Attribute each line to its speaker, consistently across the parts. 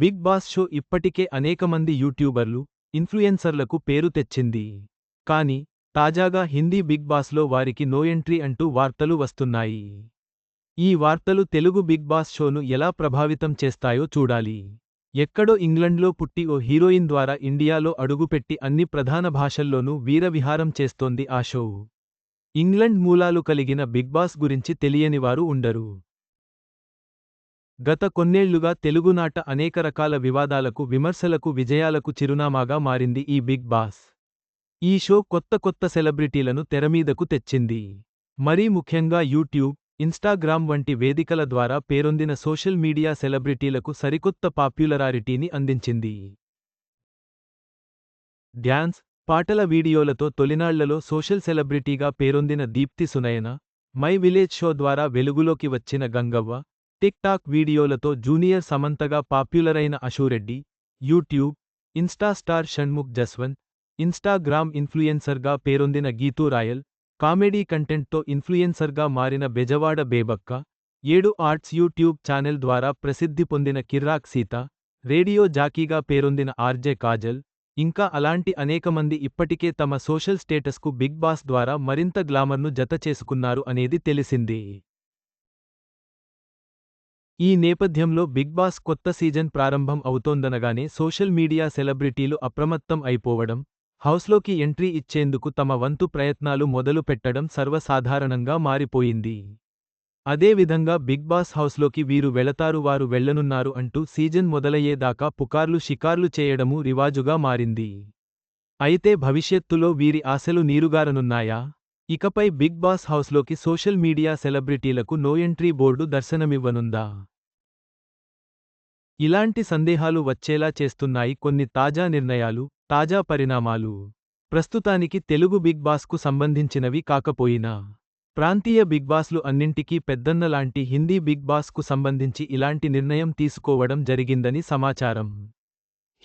Speaker 1: Big boss show ఇప్పటికే అనేకమంది యూట్యూబర్లు ఇన్ఫ్లుయెన్సర్లకు పేరు తెచ్చింది. కానీ తాజాగా హిందీ బిగ్ బాస్లో వారికి నో ఎంట్రీ అంటూ వార్తలు వస్తున్నాయి. ఈ వార్తలు తెలుగు బిగ్ బాస్ షోను ఎలా ప్రభావితం చేస్తాయో చూడాలి. ఎక్కడో ఇంగ్లండ్లో పుట్టి ఓ హీరోయిన్ ద్వారా ఇండియాలో అడుగుపెట్టి అన్ని ప్రధాన భాషల్లోనూ వీరవిహారం చేస్తోంది ఆ షో. ఇంగ్లండ్ మూలాలు కలిగిన బిగ్ బాస్ గురించి తెలియనివారు ఉండరు. గత కొన్నేళ్ళుగా తెలుగునాట అనేక రకాల వివాదాలకు విమర్శలకు విజయాలకు చిరునామాగా మారింది ఈ బిగ్ బాస్. ఈ షో కొత్త కొత్త సెలబ్రిటీలను తెరమీదకు తెచ్చింది. మరీ ముఖ్యంగా యూట్యూబ్ ఇన్స్టాగ్రామ్ వంటి వేదికల ద్వారా పేరొందిన సోషల్ మీడియా సెలబ్రిటీలకు సరికొత్త పాప్యులరారిటీని అందించింది. డ్యాన్స్ పాటల వీడియోలతో తొలినాళ్ళలో సోషల్ సెలబ్రిటీగా పేరొందిన Deepthi Sunayana my village show ద్వారా వెలుగులోకి వచ్చిన గంగవ్వ టిక్టాక్ వీడియోలతో జూనియర్ సమంతగా పాప్యులరైన Ashu Reddy YouTube insta star Shanmukh Jaswanth Instagram ఇన్ఫ్లుయెన్సర్గా పేరొందిన గీతూ రాయల్ కామెడీ కంటెంట్తో ఇన్ఫ్లుయెన్సర్గా మారిన బెజవాడ బేబక్క ఏడు ఆర్ట్స్ యూట్యూబ్ ఛానెల్ ద్వారా ప్రసిద్ధి పొందిన కిర్రాక్ సీత రేడియో జాకీగా పేరొందిన ఆర్జే కాజల్ ఇంకా అలాంటి అనేకమంది ఇప్పటికే తమ సోషల్ స్టేటస్కు బిగ్ బాస్ ద్వారా మరింత గ్లామర్ను జత చేసుకున్నారు అనేది తెలిసిందే. ఈ నేపథ్యంలో బిగ్ బాస్ కొత్త సీజన్ ప్రారంభం అవుతోందనగానే సోషల్ మీడియా సెలబ్రిటీలు అప్రమత్తం అయిపోవడం హౌస్లోకి ఎంట్రీ ఇచ్చేందుకు తమ వంతు ప్రయత్నాలు మొదలు పెట్టడం సర్వసాధారణంగా మారిపోయింది. అదేవిధంగా బిగ్ బాస్ హౌస్లోకి వీరు వెళతారు వారు వెళ్ళనున్నారు అంటూ సీజన్ మొదలయ్యేదాకా పుకార్లు షికార్లు చేయడమూ రివాజుగా మారింది. అయితే భవిష్యత్తులో వీరి ఆశలు నీరుగారనున్నాయా? ఇకపై బిగ్ బాస్ హౌస్లోకి సోషల్ మీడియా సెలబ్రిటీలకు నో ఎంట్రీ బోర్డు దర్శనమివ్వనుందా? ఇలాంటి సందేహాలు వచ్చేలా చేస్తున్నాయి కొన్ని తాజా నిర్ణయాలు తాజా పరిణామాలు. ప్రస్తుతానికి తెలుగు బిగ్ బాస్కు సంబంధించినవి కాకపోయినా ప్రాంతీయ బిగ్ బాస్లు అన్నింటికీ పెద్దన్నలాంటి హిందీ బిగ్ బాస్కు సంబంధించి ఇలాంటి నిర్ణయం తీసుకోవడం జరిగిందని సమాచారం.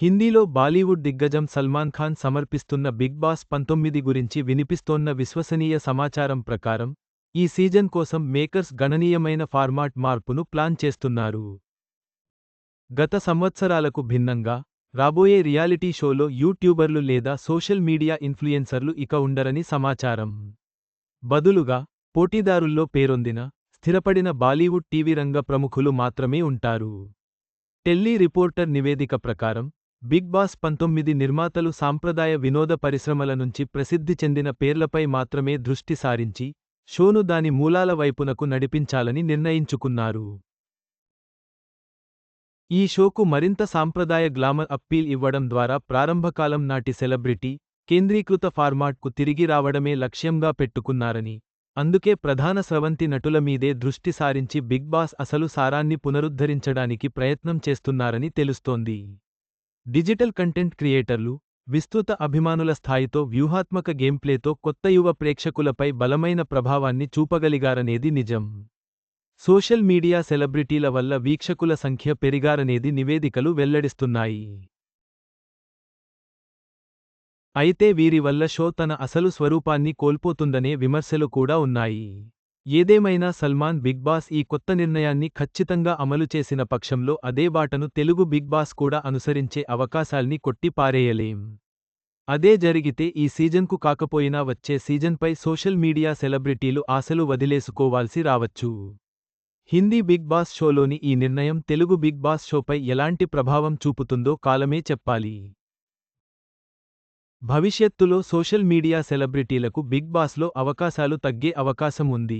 Speaker 1: హిందీలో బాలీవుడ్ దిగ్గజం సల్మాన్ ఖాన్ సమర్పిస్తున్న బిగ్ బాస్ పంతొమ్మిది గురించి వినిపిస్తోన్న విశ్వసనీయ సమాచారం ప్రకారం ఈ సీజన్ కోసం మేకర్స్ గణనీయమైన ఫార్మాట్ మార్పును ప్లాన్ చేస్తున్నారు. గత సంవత్సరాలకు భిన్నంగా రాబోయే రియాలిటీ షోలో యూట్యూబర్లు లేదా సోషల్ మీడియా ఇన్ఫ్లుయెన్సర్లు ఇక ఉండరని సమాచారం. బదులుగా పోటీదారుల్లో పేరొందిన స్థిరపడిన బాలీవుడ్ టీవీ రంగ ప్రముఖులు మాత్రమే ఉంటారు. టెల్లీ రిపోర్టర్ నివేదిక ప్రకారం బిగ్ బాస్ పంతొమ్మిది నిర్మాతలు సాంప్రదాయ వినోద పరిశ్రమల నుంచి ప్రసిద్ధి చెందిన పేర్లపై మాత్రమే దృష్టి సారించి షోను దాని మూలాల వైపునకు నడిపించాలని నిర్ణయించుకున్నారు. ఈ షోకు మరింత సాంప్రదాయ గ్లామర్ అప్పీల్ ఇవ్వడం ద్వారా ప్రారంభకాలం నాటి సెలబ్రిటీ కేంద్రీకృత ఫార్మాట్కు తిరిగి రావడమే లక్ష్యంగా పెట్టుకున్నారని అందుకే ప్రధాన స్రవంతి నటుల మీదే దృష్టి సారించి బిగ్ బాస్ అసలు సారాన్ని పునరుద్ధరించడానికి ప్రయత్నం చేస్తున్నారని తెలుస్తోంది. డిజిటల్ కంటెంట్ క్రియేటర్లు విస్తృత అభిమానుల స్థాయితో వ్యూహాత్మక గేమ్ప్లేతో కొత్త యువ ప్రేక్షకులపై బలమైన ప్రభావాన్ని చూపగలిగారనేది నిజం. సోషల్ మీడియా సెలబ్రిటీల వల్ల వీక్షకుల సంఖ్య పెరిగారనేది నివేదికలు వెల్లడిస్తున్నాయి. అయితే వీరి వల్ల షో తన అసలు స్వరూపాన్ని కోల్పోతుందనే విమర్శలు కూడా ఉన్నాయి. ఏదేమైనా సల్మాన్ బిగ్ బాస్ ఈ కొత్త నిర్ణయాన్ని ఖచ్చితంగా అమలు చేసిన పక్షంలో అదే బాటను తెలుగు బిగ్ బాస్ కూడా అనుసరించే అవకాశాల్ని కొట్టి పారేయలేం. అదే జరిగితే ఈ సీజన్కు కాకపోయినా వచ్చే సీజన్పై సోషల్ మీడియా సెలబ్రిటీలు ఆశలు వదిలేసుకోవాల్సి రావచ్చు. హిందీ బిగ్ బాస్ షోలోని ఈ నిర్ణయం తెలుగు బిగ్ బాస్ షోపై ఎలాంటి ప్రభావం చూపుతుందో కాలమే చెప్పాలి. భవిష్యత్తులో సోషల్ మీడియా సెలబ్రిటీలకు బిగ్ బాస్లో అవకాశాలు తగ్గే అవకాశం ఉంది.